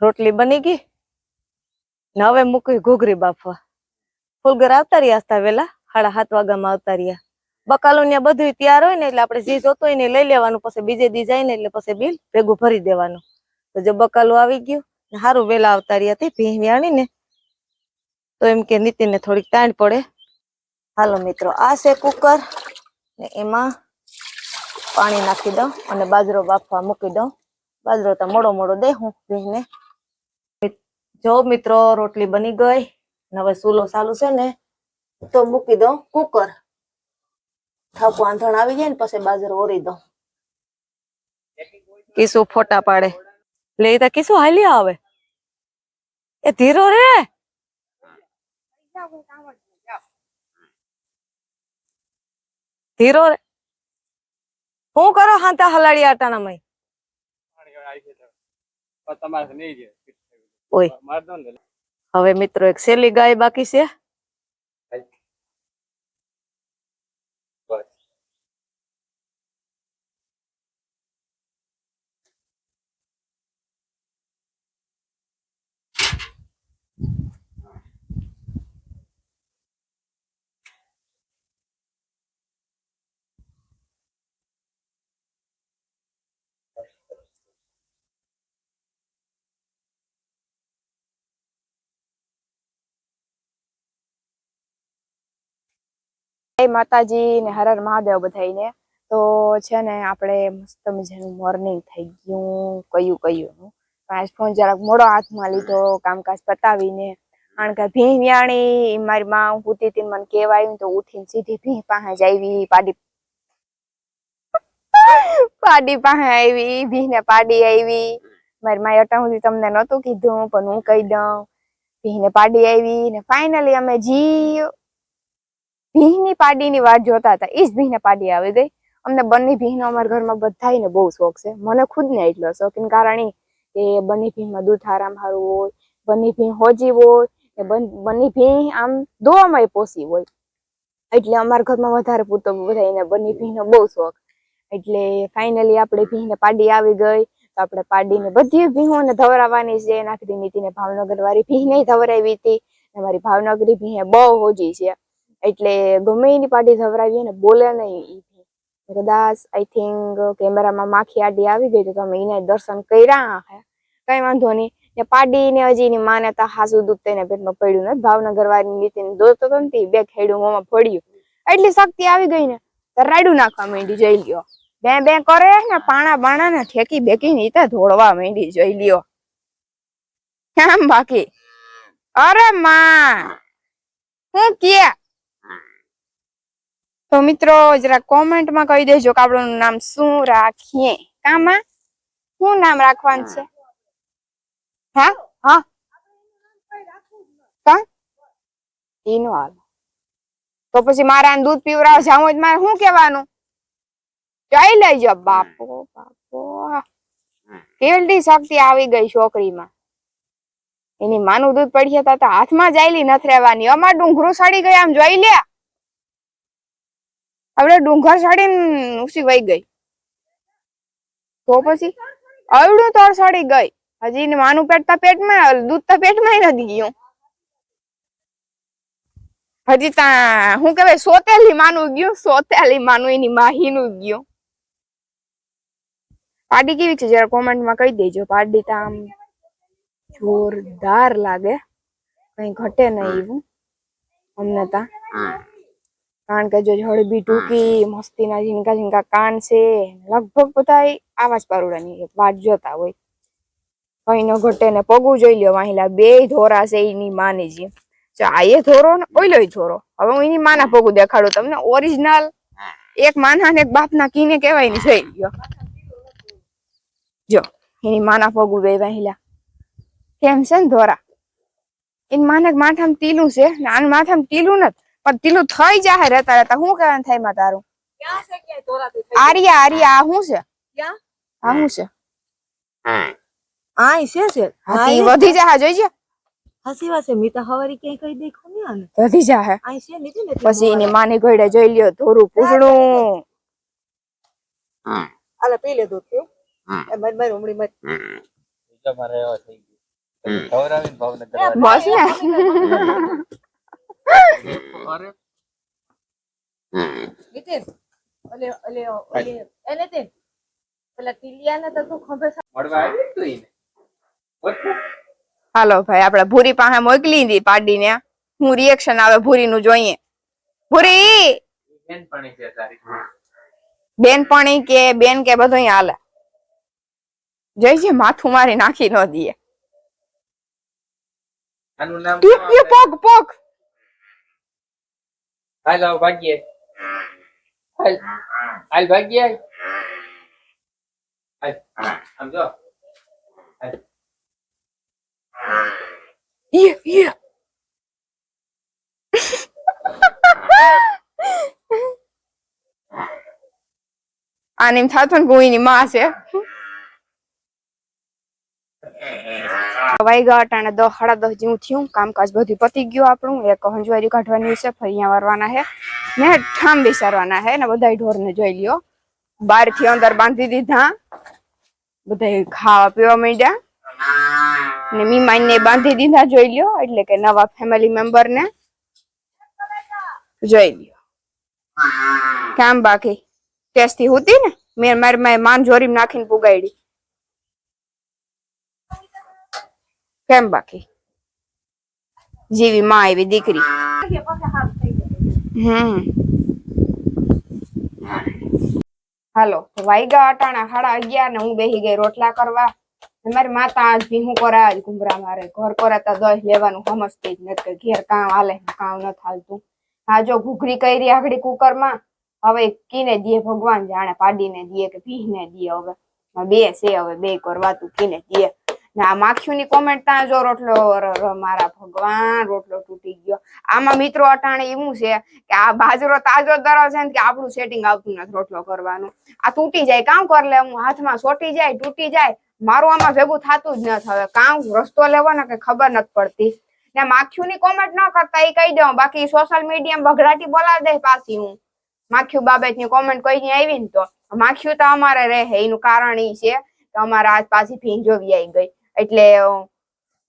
રોટલી બની ગઈ? ને હવે મૂકી ઘૂઘરી બાફવા. ફૂલગર આવતા રહ્યા હતા વેલા? સાડા સાત વાગ્યામાં આવતા રહ્યા. બકાલો ને બધું તૈયાર હોય ને એટલે આપણે જે જોતો હોય ને લઈ લેવાનું, પછી બીજે દી જાય ને એટલે પછી બિલ ભેગું ભરી દેવાનું. તો જો બકાલો આવી ગયું, ને સારું વેલા આવતા રહ્યા હતી ભીહ વ્યાણી ને તો એમ કે નીતિને થોડીક તાણ પડે. હાલો મિત્રો, આ છે કુકર. ને એમાં પાણી નાખી દઉં અને બાજરો બાફવા મૂકી દઉં. બાજરો તો મોડો મોડો દે હું ભીંને જો મિત્રો, રોટલી બની ગઈ ને હવે સુલો ચાલુ છે ને, તો મૂકી દઉં કુકર. થાપુ આંધણ આવી જાય ને, પછી બાજરો ઓરી દઉં. કિસુ ફોટા પાડે. લે તા કિસુ હાલી આવે. એ ધીરો રે. ધીરો રે. હું કરો હાંતા હલાડી આટાના મય? તમારે નહીં છે ઓય. હવે મિત્રો એક સેલી ગાય બાકી છે બસ માતાજી ને હર હર મહાદેવ બધાઈને તો છે ને આપણે મસ્ત મજાનું મોર્નિંગ થઈ ગયું, કયું કયું પાંચ ફોન જરાક મોડો હાથમાં લીધો, કામકાજ પતાવીને. કારણ કે ભીહ વ્યાણી મારી માં હુતી હતી મને કહેવાયું તો ઉઠીને સીધી ભીહ પાસે આવી, પાડી પાડી પાસે આવી ભીને પાડી આવી. મારી માએ અટા તમને નહોતું કીધું, પણ હું કહી દઉં. ભીને પાડી આવી ને ફાઇનલી અમે જી ભીંની પાડીની વાત જોતા હતા એ જ ભીહને પાડી આવી ગઈ. અમને બંને ભીહનો અમારા ઘરમાં બધાને બહુ શોખ છે. મને ખુદને એટલો શોખીન કારણ ઈ કે બંને ભીહમાં દૂધ આરામ સારું હોય, બંને ભીહ હોજી હોય, ને બન- ભીહ આમ દોવામાં પોસી હોય. એટલે અમારા ઘરમાં વધારે પૂરતો બધાયને બંને ભીહનો બહુ શોખ. એટલે ફાઇનલી આપણે ભીહને પાડી આવી ગઈ. તો આપણે પાડીને બધી ભીહોને ધવરાવવાની છે. નાખી નીતિને ભાવનગર વાળી ભીને ધવરાવી હતી. અમારી મારી ભાવનગરી ભીહે બહુ હોજી છે. એટલે ગમે એની પાડી ધવરાવીએ ને બોલે નહીં કદાચ આઈ થિંક કેમેરામાં માખી આડી આવી ગઈ તો તમે એને દર્શન કર્યા કઈ વાંધો નહીં. ને પાડી ને હજી એની માને હાસુ દૂધ તેને પેટમાં પડ્યું નથી. ભાવનગર વાળી નીતિ ને દોસ્તો તો નથી બે ખેડું મોમાં પડ્યું. એટલી શક્તિ આવી ગઈ ને, તો રાયડું નાખવા માંડી જઈ લ્યો. બે બે કરે ને, પાણા બાણા ને ઠેકી બેકી ને તે ધોળવા માંડી જોઈ લ્યો. કેમ બાકી? અરે માં! હું કે? તો મિત્રો જરા કોમેન્ટમાં કહી દેજો કે આપણું નામ શું રાખીએ. કામાં? શું નામ રાખવાનું છે? હા? હા? કા? હાલ. તો પછી મારા દૂધ પીવરાવ જાવું હોય મારે શું કહેવાનું? જઈ લેજો, બાપો બાપો. કેવડી શક્તિ આવી ગઈ છોકરીમાં. એની માનું દૂધ પડી તો તો હાથમાં જાયલી નથી રહેવાની. અમાર ડુંગરું સડી ગયા, આમ જોઈ લે. આપણે ડુંગર સડીને ઉસી વહી ગઈ. તો પછી અવડું તો સડી ગઈ. હજી માનું પેટતા પેટમાં દૂધ તો પેટમાં નથી ગયું. હજી તા શું કેવાય સોતેલી માનું ગયું, સોતેલી માનું એની માહીનું ગયું. પાડી કેવી છે? જરા કોમેન્ટમાં કહી દેજો. પાડી તો આમ જોરદાર લાગે. કઈ ઘટે નહીં એવું. અમને તા. કારણ કે જો હળબી ટૂંકી મસ્તીના ઝીણકા ઝીણકા કાન છે લગભગ બધા આવા જ પારુડાની વાટ જોતા હોય. કઈ ન ઘટે ને પગું જોઈ લ્યો વાહિલા બે ધોરા છે એની માની જે જો આ એ ધોરો ને ઓઈલો ધોરો. હવે હું એની માના પગું દેખાડું તમને ઓરિજિનલ એક માના ને એક બાપના કીને કહેવાય ને જોઈ લ્યો. જો એની માના પગું બે વાહિલા. કેમ છે ને ધોરા? એની માને માથામાં તીલું છે ને આનું માથામાં તીલું નથી. પણ તીલું થઈ જાય રહેતા રહેતા શું કારણ થાયમાં તારું? ક્યાંય આર્યા આર્યા આ શું છે? આ શું છે? આય છે છે? હા વધી જાય જોઈજે હસી વાસે મીતા હવારી ક્યાંય કઈ દેખો આને. વધી જાય આય છે ને પછી એની માની ઘોડે જોઈ લ્યો ધોરું પૂછડું. આલે પી લે દૂધ એ મારી મારી ઉમડી મારી. તમારે એવા થઈ ગયું. ખવડાવીને ભાવનગર બસ ને. અરે. નીતિન ઓલે ઓલે ઓલે એ નીતિન પેલા ટીલિયાને તો તું ખંભે મળવા આવી તું ઈને હાલો ભાઈ આપણે ભૂરી પાસે મોકલી દી પાડીને. હું રિએક્શન આવે ભૂરીનું જોઈએ. ભૂરી! બેનપણી છે તારી. બેનપણી કે બેન કે બધું હાલે. જય છે માથું મારી નાખી ન દઈએ આનું નામ પોક પોક. હાલ આવ ભાગ્યે હાલ હાલ ભાગ્યે હાલ આમ જો. હાલ. ઈ, ઈ. આને એમ થતું ને ભૂઈની માં છે. વાગ્યા અટાણે દહ, સાડા દસ જેવું થયું. કામકાજ બધું પતી ગયું આપણું. એક હંજવારી કાઢવાની છે ફરિયા વારવાના છે. ને ઠામ બેસાડવાના છે ને બધા ઢોરને જોઈ લ્યો. બારથી અંદર બાંધી દીધા. બધા ખાવા પીવા માંડ્યા. ને મીમાઈને બાંધી દીધા, જોઈ લ્યો. એટલે કે નવા ફેમિલી મેમ્બર ને જોઈ લ્યો. કામ બાકી. ટેસ્ટી હતી ને? મેં મારી માન જોરી નાખીને પુગાડી કેમ બાકી? જેવી માં એવી દીકરી. હમ. હાલો, તો વાઈગા અટાણા સાડા અગિયાર ને હું બેહી ગઈ રોટલા કરવા. મારી માતા આજ ભી હું કરા, આજ ઘુમરા મારે. ઘર કરાતા દસ લેવાનું સમજતી જ નથી ઘેર કામ હાલે કામ ન હાલતું આ જો ઘૂઘરી કરી આગળી કુકરમાં, હવે કીને દીએ ભગવાન જાણે, પાડીને દીએ કે ભીને દીએ હવે. બે છે હવે, બે કરવાતું કીને દીએ આ માખીઓની કોમેન્ટ ત્યાં જો રોટલો મારા ભગવાન, રોટલો તૂટી ગયો. આમાં મિત્રો અટાણે એવું છે કે આ બાજરો તાજો દરો છે ને કે આપણું સેટિંગ આવતું નથી રોટલો કરવાનું. આ તૂટી જાય, કામ કર લે હું, હાથમાં સોટી જાય, તૂટી જાય. મારું આમાં ભેગું થતું જ નથી હવે. કામ રસ્તો લેવાનો કે ખબર નથી પડતી. ને માખીઓની કોમેન્ટ ન કરતા, એ કહી દઉં બાકી સોશિયલ મીડિયામાં બઘડાટી બોલાવી દે પાછી હું. માખ્યું બાબતની કોમેન્ટ કોઈ આવી ને તો. માખ્યું તો અમારે રહે, એનું કારણ એ છે કે અમારા આજ પાછી ભીંજોવી આવી ગઈ. એટલે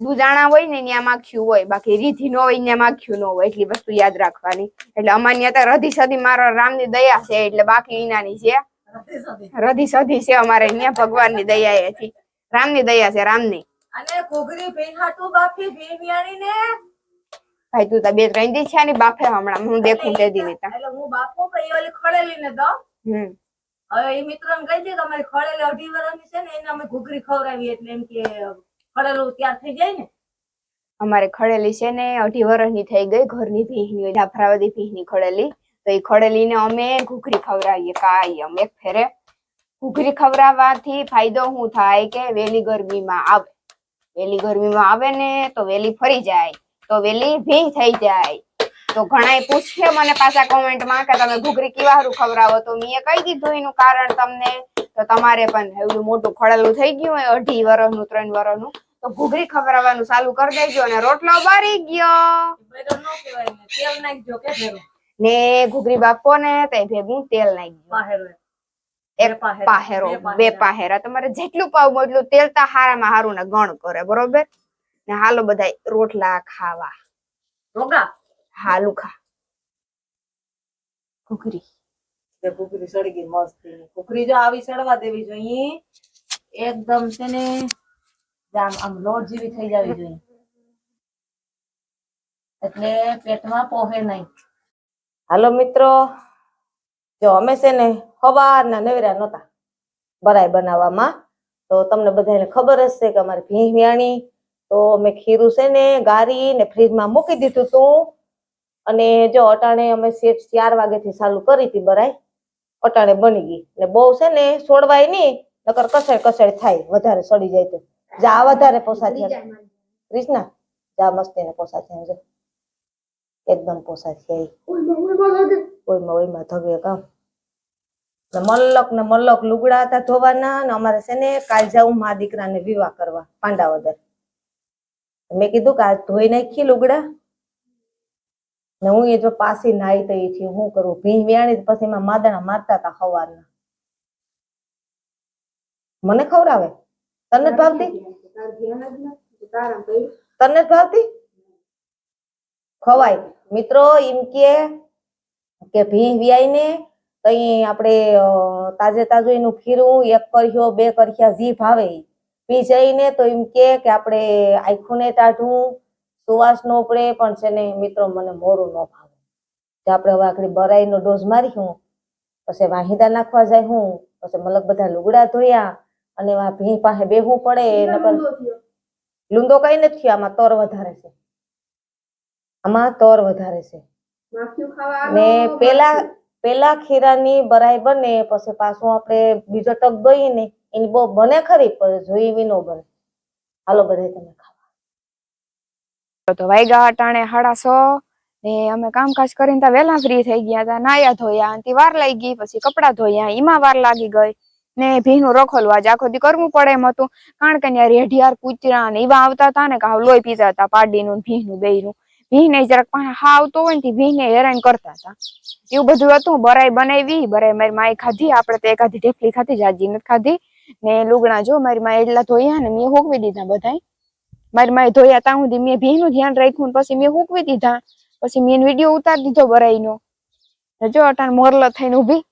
દુજાણા હોય ને ત્યાં માખ્યું હોય બાકી રીધી નો હોય ત્યાં માખ્યું ન હોય એટલી વસ્તુ યાદ રાખવાની. એટલે અમારી અત્યારે રધી સધી મારા રામની દયા છે એટલે બાકી એનાની છે. રધી સધી? છે અમારે ત્યાં ભગવાનની દયા એથી રામની દયા છે રામની. અને ઘોઘરી ભેહાટું બાફી ભેમિયાણી ને? ભાઈ તું તો બે ત્રણ દી છે ને બાફે હમણાં. હું દેખું તે દી નીતા એટલે હું બાફો કઈ ઓલી ખળેલી ને દઉં? હમ. હવે એ મિત્ર ને કહી દે કે અમારી ખળેલી અઢી વર્ષની છે ને, એને અમે ઘૂઘરી ખવડાવીએ એટલે એમ કે ખળેલું તૈયાર થઈ જાય ને. અમારે ખડેલી છે ને, અઢી વર્ષની થઈ ગઈ, ઘરની ભીંની જાફરાવાદી ભીંની ખડેલી તો એ ખડેલીને અમે ઘૂઘરી ખવડાવીએ કાયમ અમે ફેરે. ઘૂઘરી ખવડાવવાથી ફાયદો શું થાય કે વેલી ગરમીમાં આવે. વેલી ગરમીમાં આવે ને, તો વેલી ફરી જાય. તો વેલી ભીંગ થઈ જાય. તો ઘણાય પૂછે મને પાછા કોમેન્ટમાં કે તમે ઘૂઘરી કેવા હારું ખવડાવો તો મેં કહી દીધું એનું કારણ તમને. તો તમારે પણ એવું મોટું ખડેલું થઈ ગયું હોય અઢી વર્ષનું ત્રણ વર્ષનું તો ઘૂઘરી ખવડાવવાનું ચાલુ કરી દેજો અને રોટલો બારી ગયો. ન ને ઘૂઘરી બાપો ને તે ભેગું તેલ પાહેરો એક પાહેરો બે પાહેરા. તમારે જેટલું પાવું એટલું તેલ તા હારામાં હારું ને ગણ કરે બરોબર? ને હાલો બધા રોટલા ખાવા. રોગા? હાલું ખા ઘૂઘરી. તે ઘૂઘરી સડી ગઈ મસ્ત ઘૂઘરી જો આવી સડવા દેવી જોઈએ એકદમ છે ને આમ આમ લોટ જેવી થઈ જવી જોઈએ. એટલે પેટમાં પોહે નહીં. હાલો મિત્રો જો અમે છે ને સવારના નવરા નહોતા બરાય બનાવવામાં તો તમને બધાને ખબર હશે કે અમારી ભીંગ વ્યાણી તો અમે ખીરું છે ને ગારી ને ફ્રીજમાં મૂકી દીધું હતું અને જો અટાણે અમે સેટ ચાર વાગેથી ચાલુ કરી હતી બરાય અટાણે બની ગઈ. એટલે બહુ છે ને સોડવાય નહીં નકર કસેડ કસેડ થાય વધારે સડી જાય તો. જા વધારે પોસા થયા. ક્રિષ્ના જા મસ્તી ને પોસા થયા જો. એકદમ પોસા થયા. ઓયમાં ઓયમાં ધગે કામ. ને મલ્લક ને મલ્લક લુગડા હતા ધોવાના ને અમારે છે ને કાલ જાઉં મા દીકરાને વિવાહ કરવા પાંડાવદર મેં કીધું કે આ ધોઈ નાખી લુગડા. ને હું એ જો પાસી નાઈ તઈ થી હું કરું? ભીંજ વ્યાણી પછી એમાં માદણા મારતા હતા હવારના. મને ખવડાવે તને જ ભાવતી? તને જ ભાવતી? ખવાય. મિત્રો એમ કે કે ભીંજ વ્યાય ને તઈ આપણે તાજે તાજું એનું ખીરું એક કરખ્યો બે કરખ્યા જી ભાવે. પી જઈને તો એમ કે કે આપણે આખું ને ટાઢું સુવાસ નો પડે પણ છે ને મિત્રો મને મોરું ન ભાવે. કે આપણે હવે આખડી બરાઈનો ડોઝ મારી હું પછી વાહિદા નાખવા જાય હું પછી મલક બધા લુગડા ધોયા અને વા ભી પાસે બેહવું પડે નકર લૂંદો કઈ નથી થયો આમાં તોર વધારે છે. આમાં તોર વધારે છે. ને પેલા પેલા ખીરાની બરાઈ બને પછી પાછું આપણે બીજો ટક દઈએ ને એની બહુ બને ખરી પણ જોઈ વિનો બને. હાલો બધા તમે. તો વાગ્યા અટાણે સાડા ને અમે કામકાજ કરીને તા વહેલા ફ્રી થઈ ગયા તા, નાયા ધોયા અને વાર લાગી ગઈ, પછી કપડા ધોયા એમાં વાર લાગી ગઈ. ને ભીનું રખોલું આજે આખો દી કરવું પડે એમ હતું. કારણ કે ત્યાં રેઢિયાર કૂતરા ને એવા આવતા હતા ને કે હાવ લોહી પીતા હતા પાડીનું ભીનું, બેયનું. ભીને જરાક પાસે હા આવતો હોય ને ભીને હેરાન કરતા હતા એવું બધું હતું, બરાઈ બનાવી, બરાઈ મારી માએ ખાધી, આપણે તો એકાદી ઢેફલી ખાધી, જાજી નથી ખાધી. ને લુગણા જો મારી માએ એટલા ધોયા ને મેં હોકવી દીધા બધાય. મારી માએ ધોયા ત્યાં સુધી મેં ભીનું ધ્યાન રાખ્યું પછી મેં હૂકવી દીધા. પછી મેં વીડિયો ઉતારી દીધો બરાઈનો. જો અટાણ મોરલો થઈને ઊભી.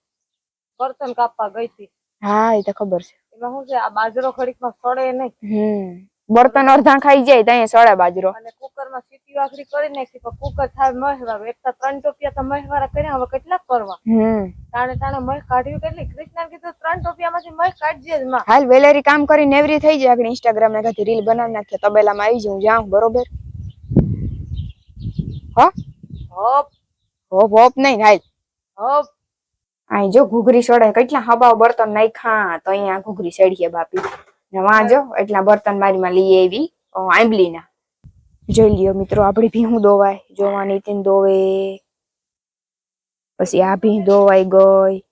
બર્તન કાપવા ગઈ હતી. હા એ તો ખબર છે. એમાં શું છે આ બાજરો ખડીકમાં સડે નહીં. હમ. બર્તન અડધા ખાઈ જાય ત્યાં સળે બાજરો. અને કુકરમાં સીટી વાખરી કરી નાખી પણ કુકર થાય મહેવા એક તો ત્રણ ટોપિયા તો મહેવારા કર્યા હવે કેટલાક કરવા. હમ. તાણે તાણે મહ કાઢ્યું કેટલી? કૃષ્ણ કીધું ત્રણ ટોપિયામાંથી મહ કાઢજે જ માં. હાલ વેલેરી કામ કરી નેવરી થઈ જાય આપણે ઇન્સ્ટાગ્રામ ને કાથી રીલ બનાવી નાખીએ તબેલામાં આવી જાઉં જાઉં બરોબર? હા? હોપ. હોપ હોપ નહીં હાલ. હોપ. અહીં જો ઘૂઘરી સડે કેટલા હબાવ બર્તન નાખ્યા તો અહીંયા ઘૂઘરી સડીએ બાપી. ને વાંજો, એટલા બર્તન મારી માં લઈ આવી આંબલીના. જોઈ લ્યો મિત્રો, આપણી ભીહું દોવાય જોવા નીતિન દોવે પછી આ ભીહ દોવાઈ ગઈ.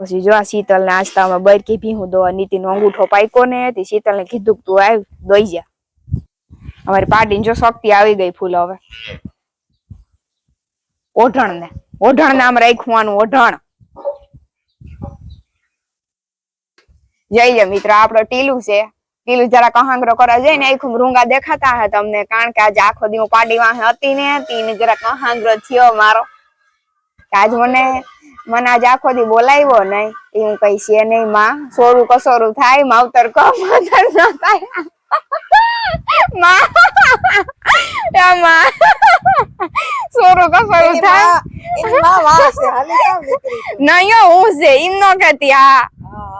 પછી જો આ શીતલ ને આસ્તામાં બરકી ભીહું દોવા નીતિન અંગૂઠો પાયકો ને શીતલ ને કીધું તું આવ, દોઈ જા. અમારી પાટી જો શક્તિ આવી ગઈ ફૂલ હવે. ઓઢણ ને ઓઢણ ને આમ રાખવાનું ઓઢણ. જઈ મિત્રો મિત્ર આપડો ટીલું છે. ટીલું જરા કહાંગરો કરવા જાય ને આખું રૂંગા દેખાતા હે તમને કારણ કે આજે આખો દી હું પાડી વાહે હતી ને તીને જરા કહાંગરો થયો મારો. આજ મને મને આજ આખો દી બોલાવ્યો નહીં એ હું કઈ છે નહીં માં. સોરું કસોરું થાય માવતર ક માવતર ન થાય. માં સોરું કસોરું થાય. નહીં હું છે એમ ન કહેતી હા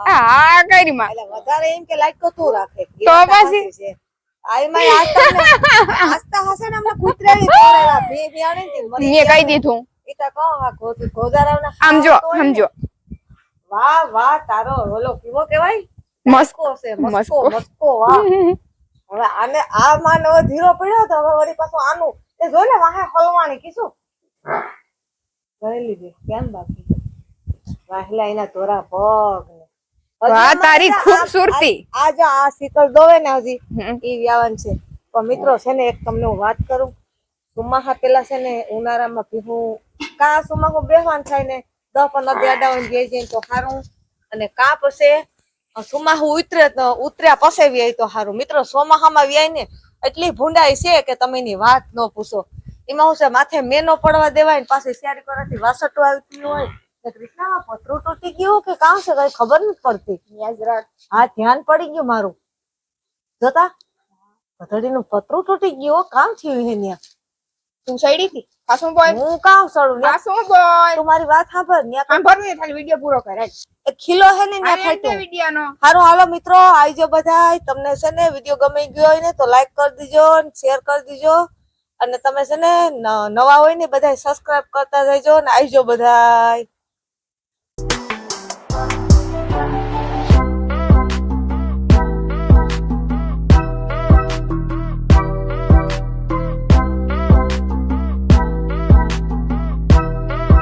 હા કરી માં. વધારે એમ કે લાઈક તો તું રાખે. તો પછી? મેં કહી દીધું. આમ જો વાહ વાહ તારો ઓલો કેવો કહેવાય? મસ્કો છે મસ્કો. મસ્કો વાહ. હવે આને આ માં ધીરો પડ્યો તો હવે વળી પાછું આનું. એ જો ને વાહે હલવાણી કીશું કરી લીધી. કેમ બાકી? વાહલા એના ધોરા પગ. વાહ, તારી ખૂબસૂરતી. આ જો આ શીતળ દોવે ને હજી. ઈ વ્યાવન છે. પણ મિત્રો છે ને એક તમને હું વાત કરું. સુમાહા પેલા છે ને ઉનાળામાં ભીહું કા સુમાહો બેહવાન થાય ને દસ પંદર નદી અડાવન ગઈ જાય તો સારું અને કા પછી સુમાહુ ઉતરે તો ઉતર્યા પછી વ્યાય તો સારું મિત્રો સોમાહામાં વ્યાય ને એટલી ભૂંડાઈ છે કે તમે એની વાત ન પૂછો. એમાં હું છે માથે મેનો પડવા દેવાય ને પાછી શિયારી કરવાથી વાસટું આવતી હોય. કૃષ્ણા પતરું તૂટી ગયું કે કામ છે? કઈ ખબર નથી પડતી. હા ધ્યાન પડી ગયું મારું. જોતા? પથડીનું પતરું તૂટી ગયું કામ થયું હે ન્યા તું સડી હતી? પાછું બોય હું કામ સડું? ન્યા પાછું બોલ. તું મારી વાત સાંભળ. ન્યા આમ ભરવું ખાલી વિડિયો પૂરો કર એ ખીલો હે ને ન્યા ફાટ્યું. વિડિયો નો હારું હાલો મિત્રો આવજો બધા તમને છે ને વીડિયો ગમી ગયો હોય ને તો લાઈક કરી દીજો શેર કરી દીજો. અને તમે છે ને નવા હોય ને બધા સબસ્ક્રાઇબ કરતા જજો ને આવજો બધા